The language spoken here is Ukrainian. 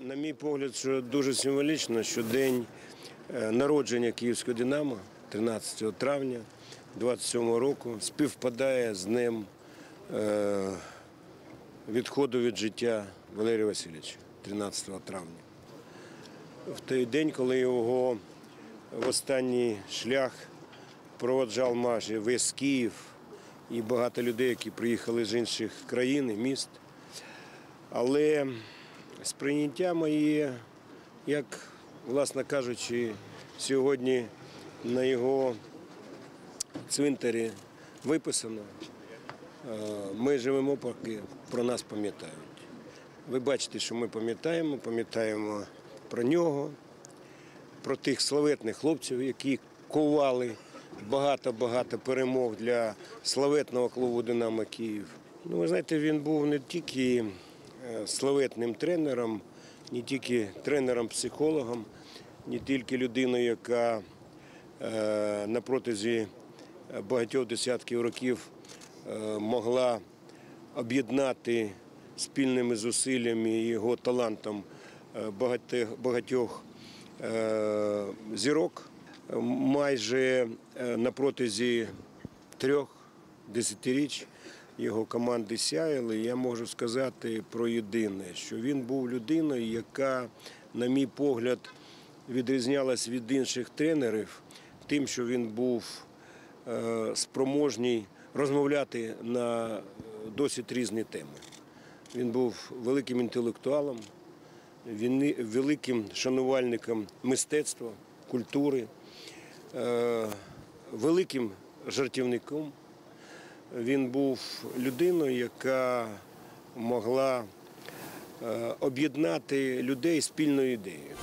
На мій погляд, що дуже символічно, що день е, народження Київського Динамо 13 травня 27 року співпадає з днем е, відходу від життя Валерія Васильовича 13 травня. В той день, коли його в останній шлях проводжав майже весь Київ і багато людей, які приїхали з інших країн і міст. Але сприйняття моє, як, власне кажучи, сьогодні на його цвинтарі виписано. е, Ми живемо, поки про нас пам'ятають. Ви бачите, що ми пам'ятаємо, пам'ятаємо про нього, про тих славетних хлопців, які ковали багато-багато перемог для славетного клубу Динамо Київ. Ну, ви знаєте, він був не тільки е, славетним тренером, не тільки тренером-психологом, не тільки людиною, яка е, на протязі багатьох десятків років е, могла об'єднати спільними зусиллями і його талантом е, багатьох, зірок. Майже е, на протязі трьох десятиріч його команди сяяли. Я можу сказати про єдине, що він був людиною, яка, на мій погляд, відрізнялась від інших тренерів тим, що він був е, спроможний розмовляти на е, досить різні теми. Він був великим інтелектуалом, великим шанувальником мистецтва, культури, е, великим жартівником. Він був людиною, яка могла е, об'єднати людей спільною ідеєю.